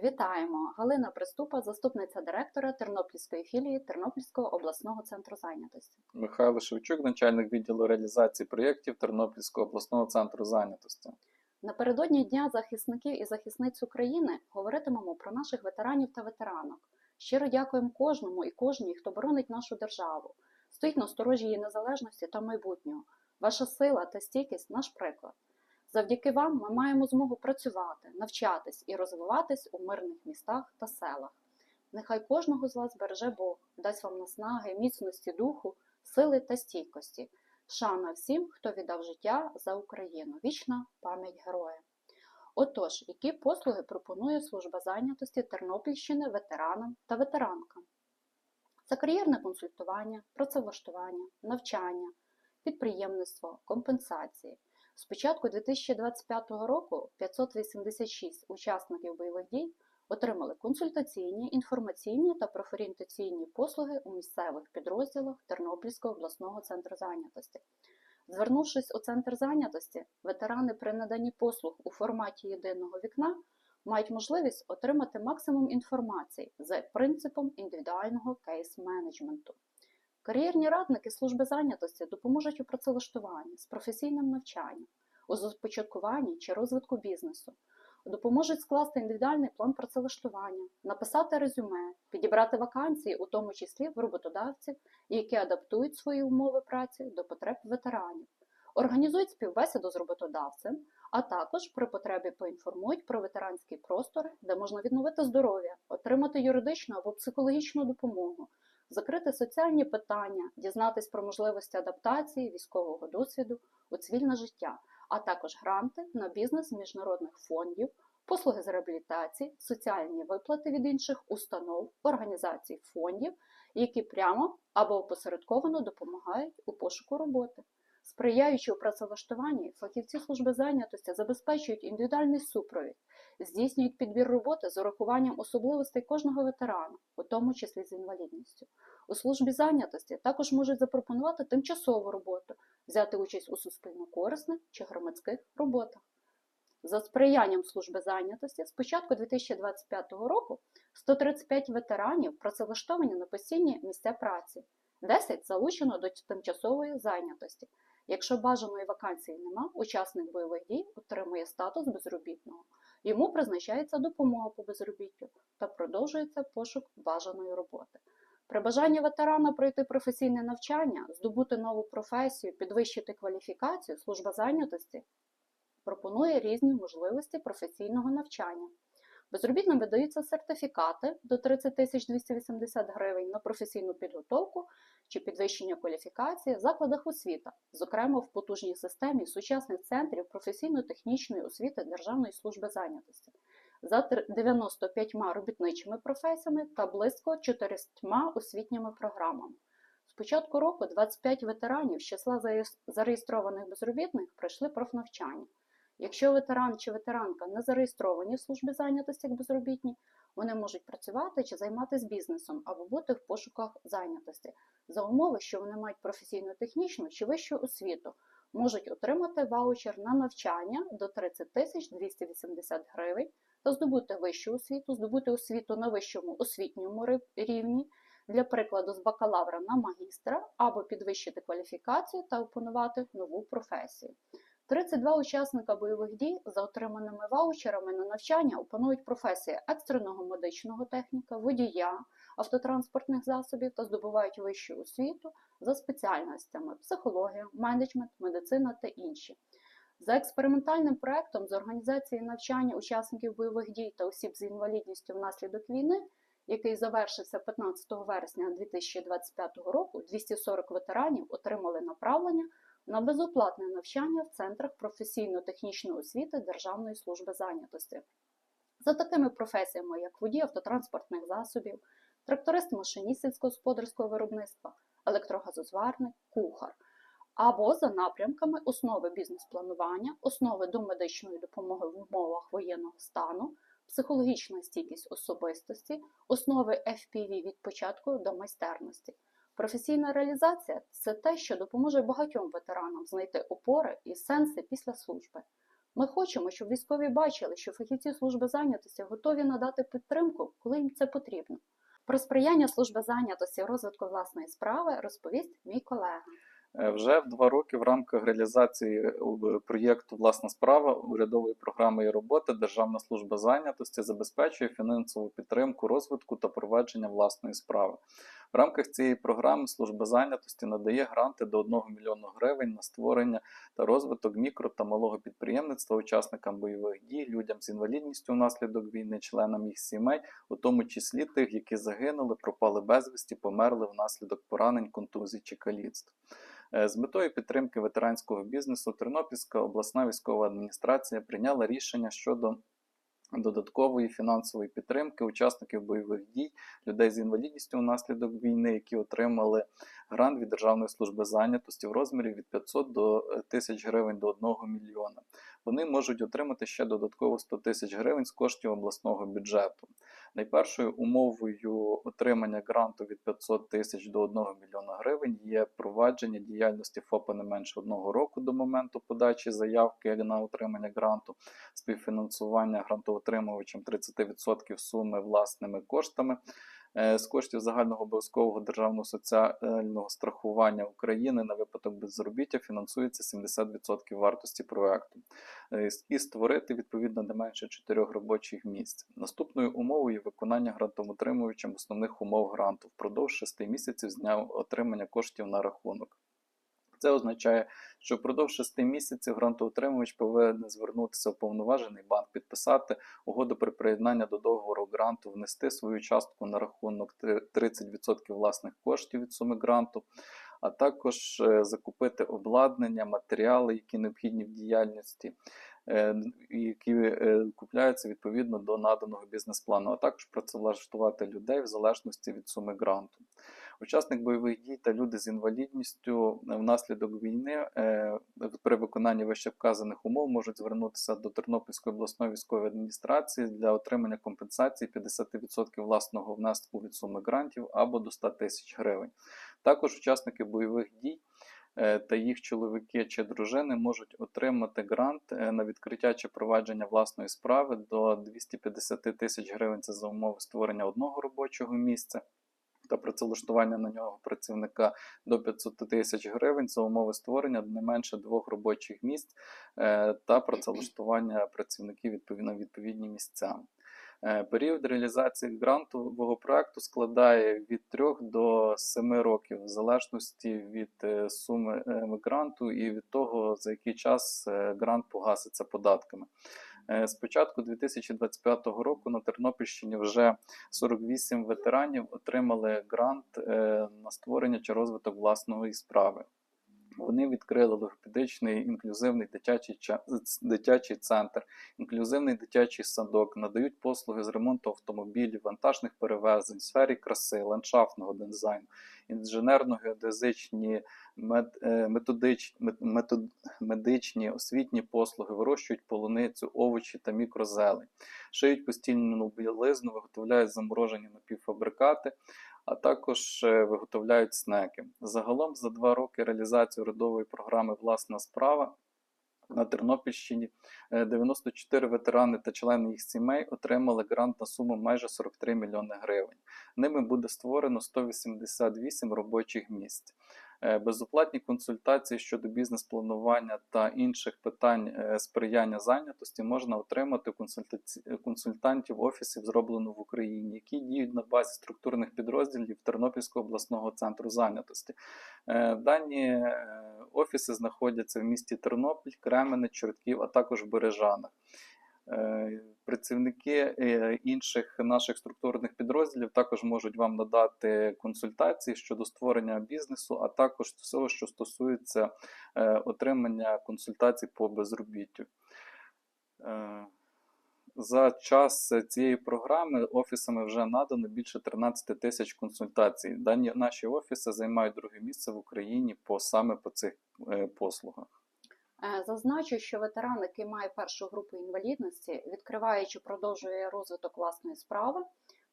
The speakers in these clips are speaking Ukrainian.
Вітаємо! Галина Приступа, заступниця директора Тернопільської філії Тернопільського обласного центру зайнятості. Михайло Шевчук, начальник відділу реалізації проєктів Тернопільського обласного центру зайнятості. Напередодні Дня захисників і захисниць України говоритимемо про наших ветеранів та ветеранок. Щиро дякуємо кожному і кожній, хто боронить нашу державу, стоїть на сторожі її незалежності та майбутнього. Ваша сила та стійкість наш приклад. Завдяки вам ми маємо змогу працювати, навчатись і розвиватись у мирних містах та селах. Нехай кожного з вас береже Бог, дасть вам наснаги, міцності духу, сили та стійкості. Шана всім, хто віддав життя за Україну. Вічна пам'ять героя. Отож, які послуги пропонує служба зайнятості Тернопільщини ветеранам та ветеранкам? Це кар'єрне консультування, працевлаштування, навчання, підприємництво, компенсації. З початку 2025 року 586 учасників бойових дій отримали консультаційні, інформаційні та профорієнтаційні послуги у місцевих підрозділах Тернопільського обласного центру зайнятості. Звернувшись у центр зайнятості, ветерани при наданні послуг у форматі єдиного вікна мають можливість отримати максимум інформації за принципом індивідуального кейс-менеджменту. Кар'єрні радники служби зайнятості допоможуть у працевлаштуванні з професійним навчанням, у започаткуванні чи розвитку бізнесу, допоможуть скласти індивідуальний план працевлаштування, написати резюме, підібрати вакансії, у тому числі в роботодавців, які адаптують свої умови праці до потреб ветеранів, організують співбесіду з роботодавцем, а також при потребі поінформують про ветеранські простори, де можна відновити здоров'я, отримати юридичну або психологічну допомогу закрити соціальні питання, дізнатись про можливості адаптації, військового досвіду у цивільне життя, а також гранти на бізнес міжнародних фондів, послуги з реабілітації, соціальні виплати від інших установ, організацій фондів, які прямо або опосередковано допомагають у пошуку роботи. Сприяючи у працевлаштуванні, фахівці служби зайнятості забезпечують індивідуальний супровід, здійснюють підбір роботи з урахуванням особливостей кожного ветерана, у тому числі з інвалідністю. У службі зайнятості також можуть запропонувати тимчасову роботу, взяти участь у суспільно корисних чи громадських роботах. За сприянням служби зайнятості з початку 2025 року 135 ветеранів працевлаштовані на постійні місця праці, 10 залучено до тимчасової зайнятості. Якщо бажаної вакансії нема, учасник бойових дій отримує статус безробітного. Йому призначається допомога по безробіттю та продовжується пошук бажаної роботи. При бажанні ветерана пройти професійне навчання, здобути нову професію, підвищити кваліфікацію, служба зайнятості пропонує різні можливості професійного навчання. Безробітним видаються сертифікати до 30 280 гривень на професійну підготовку чи підвищення кваліфікації в закладах освіти, зокрема в потужній системі сучасних центрів професійно-технічної освіти Державної служби зайнятості за 95 робітничими професіями та близько 400 освітніми програмами. З початку року 25 ветеранів з числа зареєстрованих безробітних пройшли профнавчання. Якщо ветеран чи ветеранка не зареєстровані в службі зайнятості як безробітні, вони можуть працювати чи займатися бізнесом або бути в пошуках зайнятості за умови, що вони мають професійно-технічну чи вищу освіту, можуть отримати ваучер на навчання до 30 тисяч 280 гривень та здобути вищу освіту, здобути освіту на вищому освітньому рівні, для прикладу, з бакалавра на магістра, або підвищити кваліфікацію та опанувати нову професію. 32 учасника бойових дій за отриманими ваучерами на навчання опанують професії екстреного медичного техніка, водія, автотранспортних засобів та здобувають вищу освіту за спеціальностями психологія, менеджмент, медицина та інші. За експериментальним проектом з організації навчання учасників бойових дій та осіб з інвалідністю внаслідок війни, який завершився 15 вересня 2025 року, 240 ветеранів отримали направлення на безоплатне навчання в центрах професійно-технічної освіти Державної служби зайнятості. За такими професіями, як водій автотранспортних засобів, тракторист машиніст сільськогосподарського виробництва, електрогазозварник, кухар, або за напрямками основи бізнес-планування, основи домедичної допомоги в умовах воєнного стану, психологічна стійкість особистості, основи FPV від початку до майстерності. Професійна реалізація це те, що допоможе багатьом ветеранам знайти опори і сенси після служби. Ми хочемо, щоб військові бачили, що фахівці служби зайнятості готові надати підтримку, коли їм це потрібно. Про сприяння служби зайнятості розвитку власної справи розповість мій колега. Е, Вже в два роки в рамках реалізації е, проєкту Власна справа урядової програми і роботи Державна служба зайнятості забезпечує фінансову підтримку розвитку та провадження власної справи. В рамках цієї програми служба зайнятості надає гранти до 1 мільйону гривень на створення та розвиток мікро та малого підприємництва учасникам бойових дій, людям з інвалідністю внаслідок війни, членам їх сімей, у тому числі тих, які загинули, пропали безвісті, померли внаслідок поранень, контузій чи каліцтв. Е, З метою підтримки ветеранського бізнесу Тернопільська обласна військова адміністрація прийняла рішення щодо додаткової фінансової підтримки учасників бойових дій, людей з інвалідністю внаслідок війни, які отримали грант від Державної служби зайнятості в розмірі від 500 до 1000 гривень до 1 мільйона. Вони можуть отримати ще додатково 100 тисяч гривень з коштів обласного бюджету. Найпершою умовою отримання гранту від 500 тисяч до 1 мільйона гривень є провадження діяльності ФОПа не менше одного року до моменту подачі заявки на отримання гранту, співфінансування грантоотримувачем 30% суми власними коштами. Е, З коштів загального обов'язкового державного соціального страхування України на випадок безробіття фінансується 70% вартості проекту Е, і створити відповідно не менше 4 робочих місць. Наступною умовою є виконання грантоотримувачем основних умов гранту впродовж 6 місяців з дня отримання коштів на рахунок. Це означає, що впродовж 6 місяців грантоотримувач повинен звернутися в повноважений банк, підписати угоду про приєднання до договору гранту, внести свою частку на рахунок 30% власних коштів від суми гранту, а також е, закупити обладнання, матеріали, які необхідні в діяльності, е, які е, купляються відповідно до наданого бізнес-плану, а також працевлаштувати людей в залежності від суми гранту. Учасник бойових дій та люди з інвалідністю внаслідок війни е, при виконанні вищевказаних умов можуть звернутися до Тернопільської обласної військової адміністрації для отримання компенсації 50% власного внеску від суми грантів або до 100 тисяч гривень. Також учасники бойових дій е, та їх чоловіки чи дружини можуть отримати грант е, на відкриття чи провадження власної справи до 250 тисяч гривень. Це за умови створення одного робочого місця та працевлаштування на нього працівника до 500 тисяч гривень за умови створення не менше двох робочих місць е, та працевлаштування працівників відповідно відповідні місця. Е, Період реалізації грантового проекту складає від 3 до 7 років, в залежності від е, суми гранту і від того, за який час грант погаситься податками. З початку 2025 року на Тернопільщині вже 48 ветеранів отримали грант е, на створення чи розвиток власної справи. Вони відкрили логопедичний інклюзивний дитячий, дитячий центр, інклюзивний дитячий садок, надають послуги з ремонту автомобілів, вантажних перевезень, сфері краси, ландшафтного дизайну, інженерно-геодезичні, е, методич, метод, медичні, освітні послуги, вирощують полуницю, овочі та мікрозелень, шиють постільну білизну, виготовляють заморожені напівфабрикати, а також е, виготовляють снеки. Загалом за два роки реалізації урядової програми Власна справа на Тернопільщині е, 94 ветерани та члени їх сімей отримали грант на суму майже 43 мільйони гривень. Ними буде створено 188 робочих місць. Е, Безоплатні консультації щодо бізнес-планування та інших питань е, сприяння зайнятості можна отримати у консультантів офісів, зроблено в Україні, які діють на базі структурних підрозділів Тернопільського обласного центру зайнятості. Е, Дані офіси знаходяться в місті Тернопіль, Кременець, Чортків, а також в Бережанах. Працівники е, інших наших структурних підрозділів також можуть вам надати консультації щодо створення бізнесу, а також всього, що стосується е, отримання консультацій по безробіттю. Е, За час цієї програми офісами вже надано більше 13 тисяч консультацій. Дані наші офіси займають друге місце в Україні по саме по цих послугах. Е, Зазначу, що ветеран, який має першу групу інвалідності, відкриває чи продовжує розвиток власної справи,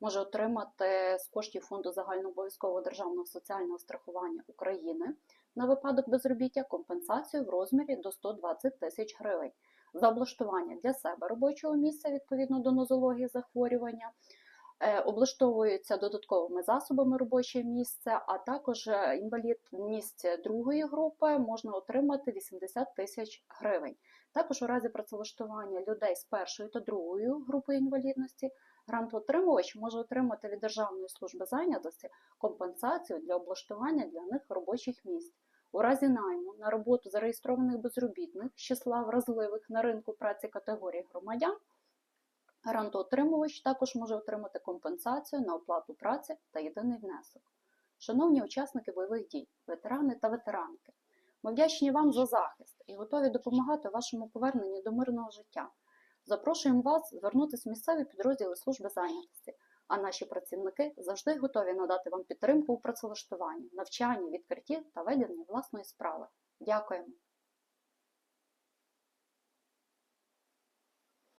може отримати з коштів Фонду загальнообов'язкового державного соціального страхування України на випадок безробіття компенсацію в розмірі до 120 тисяч гривень. за облаштування для себе робочого місця відповідно до нозології захворювання. Е, Облаштовуються додатковими засобами робоче місце, а також е, інвалідність другої групи можна отримати 80 тисяч гривень. Також у разі працевлаштування людей з першою та другою групою інвалідності грантоотримувач може отримати від Державної служби зайнятості компенсацію для облаштування для них робочих місць. У разі найму на роботу зареєстрованих безробітних з числа вразливих на ринку праці категорій громадян Грантоотримувач також може отримати компенсацію на оплату праці та єдиний внесок. Шановні учасники бойових дій, ветерани та ветеранки, ми вдячні вам за захист і готові допомагати вашому поверненні до мирного життя. Запрошуємо вас звернутися в місцеві підрозділи служби зайнятості, а наші працівники завжди готові надати вам підтримку у працевлаштуванні, навчанні, відкритті та веденні власної справи. Дякуємо!